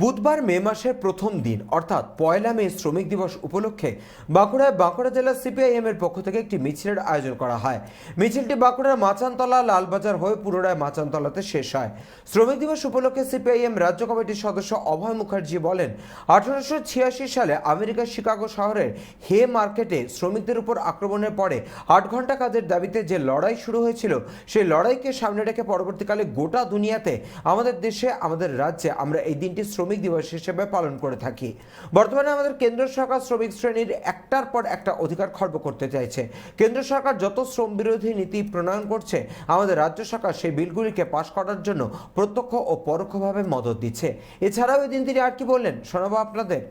বুধবার মে মাসের প্রথম দিন, অর্থাৎ পয়লা মে শ্রমিক দিবস উপলক্ষে বাঁকুড়ায় বাঁকুড়া জেলা সিপিআইএম এর পক্ষ থেকে একটি মিছিলের আয়োজন করা হয়। মিছিলটি বাঁকুড়ার মাচানতলা, লালবাজার হয়ে পুনরায় মাচানতলাতে শেষ হয়। শ্রমিক দিবস উপলক্ষে সিপিআইএম রাজ্য কমিটির সদস্য অভয় মুখার্জি বলেন, আঠারোশো ছিয়াশি সালে আমেরিকার শিকাগো শহরের হে মার্কেটে শ্রমিকদের উপর আক্রমণের পরে আট ঘণ্টা কাজের দাবিতে যে লড়াই শুরু হয়েছিল, সেই লড়াইকে সামনে রেখে পরবর্তীকালে গোটা দুনিয়াতে আমাদের দেশে, আমাদের রাজ্যে আমরা এই দিনটি শ্রমিক দিবস হিসেবে পালন করে থাকি। বর্তমানে আমাদের কেন্দ্র সরকার শ্রমিক শ্রেণির একটার পর একটা অধিকার খর্ব করতে চাইছে। কেন্দ্র সরকার যত শ্রম বিরোধী নীতি প্রণয়ন করছে, আমাদের রাজ্য সরকার সেই বিলগুলিকে পাশ করার জন্য প্রত্যক্ষ ও পরোক্ষভাবে মদত দিচ্ছে। এছাড়াও এই দিন তিনি আর কি বললেন, শোনাবো আপনাদের।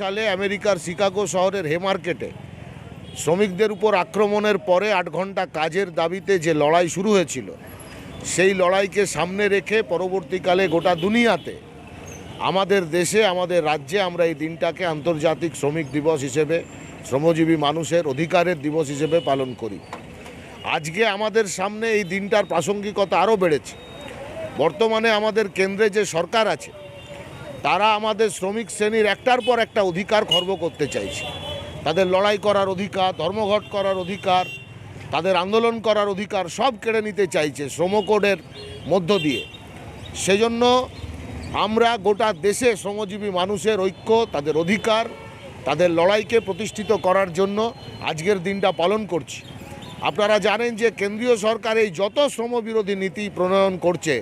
সালে আমেরিকার শিকাগো শহরের হেমার্কেটে শ্রমিকদের উপর আক্রমণের পরে আট ঘণ্টা কাজের দাবিতে যে লড়াই শুরু হয়েছিল সেই লড়াইকে সামনে রেখে পরবর্তীকালে গোটা দুনিয়াতে, আমাদের দেশে, আমাদের রাজ্যে আমরা এই দিনটাকে আন্তর্জাতিক শ্রমিক দিবস হিসেবে, শ্রমজীবী মানুষের অধিকারের দিবস হিসেবে পালন করি। আজকে আমাদের সামনে এই দিনটার প্রাসঙ্গিকতা আরও বেড়েছে। বর্তমানে আমাদের কেন্দ্রে যে সরকার আছে, তারা আমাদের শ্রমিক শ্রেণির একটার পর একটা অধিকার খর্ব করতে চাইছে। তাদের লড়াই করার অধিকার, ধর্মঘট করার অধিকার তাদের আন্দোলন করার অধিকার সব কেড়ে নিতে চাইছে শ্রমকোডের মধ্য দিয়ে। সেজন্য আমরা গোটা দেশে শ্রমজীবী মানুষের ঐক্য, তাদের অধিকার, তাদের লড়াইকে প্রতিষ্ঠিত করার জন্য আজকের দিনটা পালন করছি। আপনারা জানেন যে কেন্দ্রীয় সরকার এই যত শ্রমবিরোধী নীতি প্রণয়ন করছে,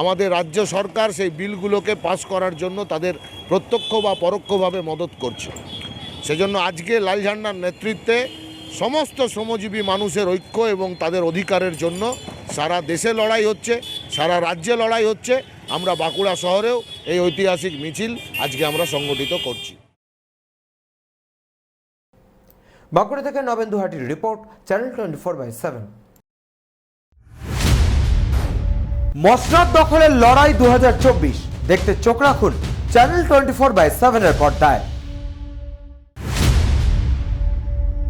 আমাদের রাজ্য সরকার সেই বিলগুলোকে পাস করার জন্য তাদের প্রত্যক্ষ বা পরোক্ষভাবে মদত করছে। সেজন্য আজকে লাল ঝান্ডার নেতৃত্বে সমস্ত শ্রমজীবী মানুষের ঐক্য এবং তাদের অধিকারের জন্য সারা দেশে লড়াই হচ্ছে, সারা রাজ্যে লড়াই হচ্ছে, আমরা বাঁকুড়া শহরেও এই ঐতিহাসিক মিছিল আজকে আমরা সংগঠিত করছি। বাঁকুড়া থেকে Nabendu হাটির report, channel twenty four by seven. মসনাদ দখলের লড়াই দু হাজার চব্বিশ। দেখতে চোখ রাখুন চ্যানেল টোয়েন্টি ফোর বাই সেভেনের পর্দায়।